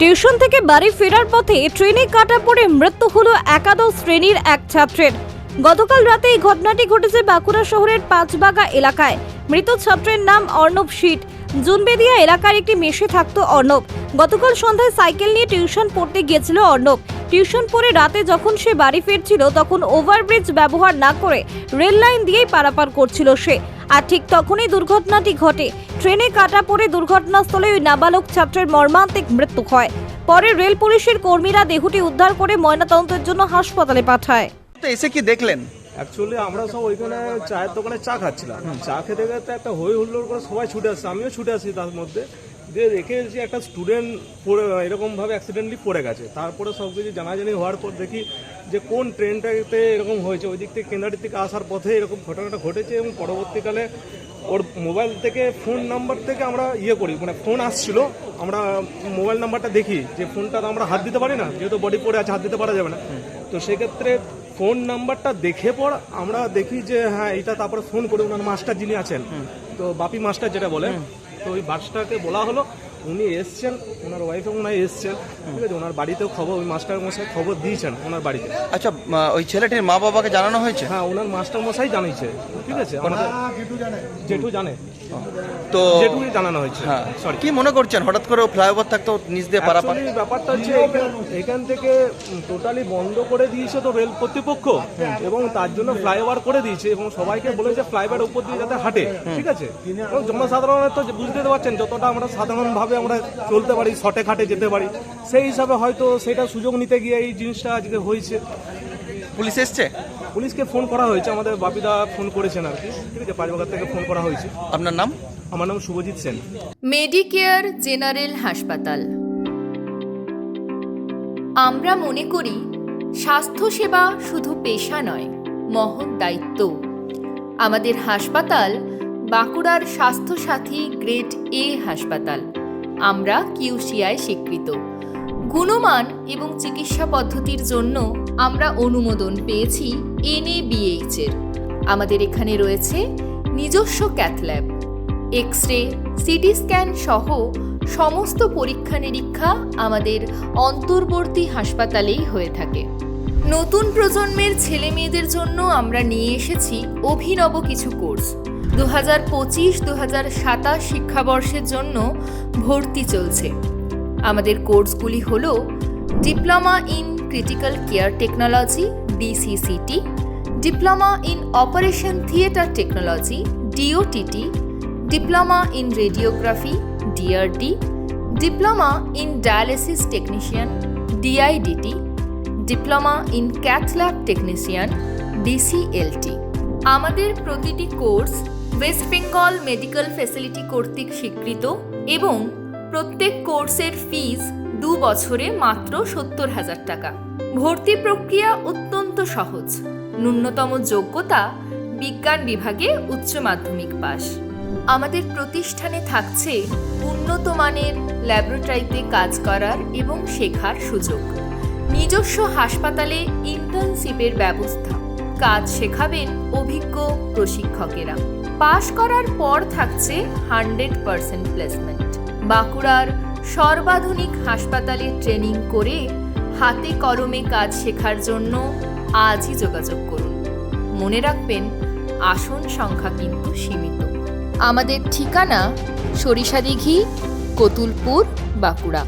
Tuition থেকে বাড়ি ফেরার পথে ট্রেনে কাটা পড়ে মৃত্যু হলো একাদশ শ্রেণির এক ছাত্রের। গতকাল রাতে এই ঘটনাটি ঘটেছে বাঁকুড়া শহরের পাঁচবাগা এলাকায়। মৃত ছাত্রের নাম অর্ণব শীত। জুনবেদিয়া এলাকার একটি মেশে থাকতো অর্ণব। গতকাল সন্ধ্যায় সাইকেল নিয়ে টিউশন পড়তে গিয়েছিল অর্ণব। টিউশন পড়ে রাতে যখন সে বাড়ি ফিরছিল, তখন ওভারব্রিজ ব্যবহার না করে রেল লাইন দিয়েই পারাপার করছিল সে। আর ঠিক তখনই দুর্ঘটনাটি ঘটে। ট্রেনে কাটা পড়ে দুর্ঘটনাস্থলে ওই নাবালক ছাত্রের মর্মান্তিক মৃত্যু হয়। পরে রেল পুলিশের কর্মীরা দেহটি উদ্ধার করে ময়নাতদন্তের জন্য হাসপাতালে পাঠায়। তো এসে কি দেখলেন? অ্যাকচুয়ালি আমরা সব ওইখানে চায়ের দোকানে চা খাচ্ছিলাম। চা খেতে খেতে একটা হই হুল্লোড় করে সবাই ছুটে আসছে। আমিও ছুটে আসি তার মধ্যে। দিয়ে দেখে যে একটা স্টুডেন্ট পড়ে এরকমভাবে অ্যাক্সিডেন্টলি পড়ে গেছে। তারপরে সব কিছু জানাজানি হওয়ার পর দেখি যে কোন ট্রেনটাতে এরকম হয়েছে ওই দিক থেকে কেন্দ্রাটির থেকে আসার পথে এরকম ঘটনাটা ঘটেছে এবং পরবর্তীকালে ওর মোবাইল থেকে ফোন নাম্বার থেকে আমরা ইয়ে করি মানে ফোন আসছিল আমরা মোবাইল নাম্বারটা দেখি যে ফোনটা তো আমরা হাত দিতে পারি না যেহেতু বডি পড়ে আছে হাত দিতে পারা যাবে না। তো সেক্ষেত্রে ফোন নাম্বারটা দেখে পর আমরা দেখি যে হ্যাঁ এটা তারপরে ফোন করে ওনার মাস্টার যিনি আছেন তো বাপি মাস্টার যেটা বলে তো ওই মাস্টারকে বলা হলো উনি এসছেন ওনার ওয়াইফ এবং ওনার এসছেন। ঠিক আছে ওনার বাড়িতেও খবর ওই মাস্টার মশাই খবর দিয়েছেন ওনার বাড়িতে। আচ্ছা ওই ছেলেটির মা বাবাকে জানানো হয়েছে? হ্যাঁ ওনার মাস্টার মশাই জানিয়েছে ঠিক আছে? আমাদের জেঠু জানে। তো জেঠুই জানানো হয়েছে। হ্যাঁ সরি কি মনে করছেন? হঠাৎ করে ফ্লাইওভার থাকতো নিচ দিয়ে পারাপার? Actually ব্যাপারটা হচ্ছে এখান- থেকে টোটালি বন্ধ করে দিয়েছে তো রেল কর্তৃপক্ষ। এবং তার জন্য ফ্লাইওভার করে দিয়েছে এবং সবাইকে বলেছে ফ্লাইওভার উপর দিয়ে যাতে হাঁটে ঠিক আছে? এবং জনসাধারণের তো বুঝতে তো পারছেন যতটা আমরা সাধারণভাবে আমরা চলতে পারি শটে খাটে যেতে পারি। সেই হিসাবে হয়তো সেটা সুযোগ নিতে গিয়ে এই জিনিসটা আজকে হয়েছে। পুলিশ এসছে? পুলিশকে ফোন করা হয়েছে আমাদের বাপিদা ফোন করেছেন আর কি। ঠিক আছে পাঁচবাগার থেকে ফোন করা হয়েছে। আপনার নাম? আমার নাম শুভজিৎ সেন। মেডিকেয়ার জেনারেল হাসপাতাল। আমরা মনে করি স্বাস্থ্যসেবা শুধু পেশা নয় মহৎ দায়িত্ব। আমাদের হাসপাতাল বাঁকুড়ার স্বাস্থ্যসাথী গ্রেড এ হাসপাতাল। আমরা কিউসিআই স্বীকৃত। গুণমান এবং চিকিৎসা পদ্ধতির জন্য আমরা অনুমোদন পেয়েছি এনএবিএইচ এর। আমাদের এখানে রয়েছে নিজস্ব cath lab X ray CT scan সহ সমস্ত পরীক্ষা নিরীক্ষা আমাদের অন্তর্বর্তী হাসপাতালেই হয়ে থাকে। নতুন প্রজন্মের ছেলে মেয়েদের জন্য আমরা নিয়ে এসেছি অভিনব কিছু কোর্স। দু হাজার পঁচিশ দু হাজার সাতাশ শিক্ষাবর্ষের জন্য ভর্তি চলছে। আমাদের কোর্সগুলি হল diploma in critical care technology, DCCT, diploma in operation theatre technology, DOTT, diploma in radiography, DRD, diploma in dialysis technician, DIDT, diploma in cath lab technician, DCLT. আমাদের প্রতিটি course West Bengal medical facility কর্তৃক স্বীকৃত এবং প্রত্যেক কোর্সের ফিজ দু বছরে মাত্র সত্তর হাজার টাকা। ভর্তি প্রক্রিয়া অত্যন্ত সহজ। ন্যূনতম যোগ্যতা বিজ্ঞান বিভাগে উচ্চ মাধ্যমিক পাস। আমাদের প্রতিষ্ঠানে থাকছে উন্নত মানের ল্যাবরেটরিতে কাজ করার এবং শেখার সুযোগ। নিজস্ব হাসপাতালে ইন্টার্নশিপের ব্যবস্থা। কাজ শেখাবেন অভিজ্ঞ প্রশিক্ষকেরা। পাশ করার পর থাকছে হান্ড্রেড পার্সেন্ট প্লেসমেন্ট। বাঁকুড়ার সর্বাধুনিক হাসপাতালে ট্রেনিং করে হাতে কলমে কাজ শেখার জন্য আজই যোগাযোগ করুন। মনে রাখবেন, আসন সংখ্যা কিন্তু সীমিত। আমাদের ঠিকানা সরিষাদিঘি কতুলপুর, বাঁকুড়া।